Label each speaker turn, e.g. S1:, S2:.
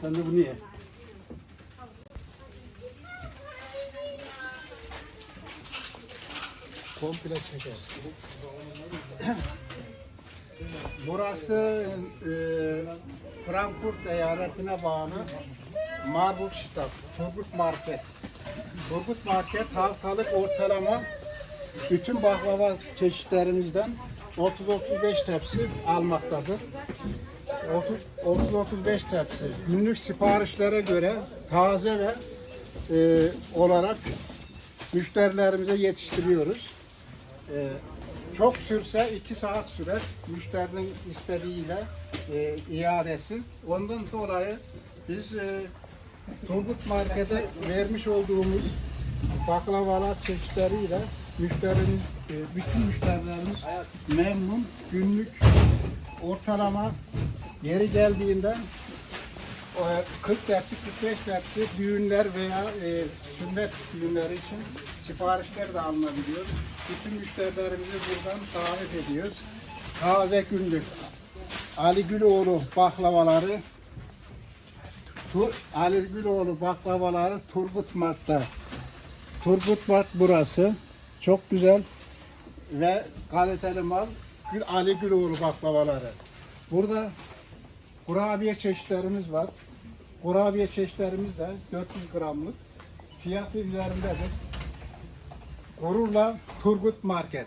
S1: Sen de bunu ye.
S2: Komple çeker.
S1: Burası e, Frankfurt eyaletine bağlı Marburgstadt, Turgut Market. Turgut Market haftalık ortalama bütün baklava çeşitlerimizden 30-35 tepsi almaktadır. 30-35 tepsi. Günlük siparişlere göre taze ve e, olarak müşterilerimize yetiştiriyoruz. E, çok sürse 2 saat sürer müşterinin istediğiyle e, iadesi. Ondan dolayı biz e, Turgut Market'e vermiş olduğumuz baklavalar çeşitleriyle müşterimiz, e, bütün müşterilerimiz memnun. Günlük ortalama yeri geldiğinde e, 40 tepsi, 45 tepsi düğünler veya e, sünnet düğünleri için siparişler de alınabiliyor. Bütün müşterilerimizi buradan davet ediyoruz. Taze günlük Ali Güloğlu baklavaları Tu- Ali Güloğlu baklavaları Turgut Mart'ta. Turgut Mart burası. Çok güzel ve kaliteli mal. Gül Ali Güloğlu baklavaları. Burada kurabiye çeşitlerimiz var. Kurabiye çeşitlerimiz de 400 gramlık. Fiyatı üzerindedir. Gururla Turgut Market.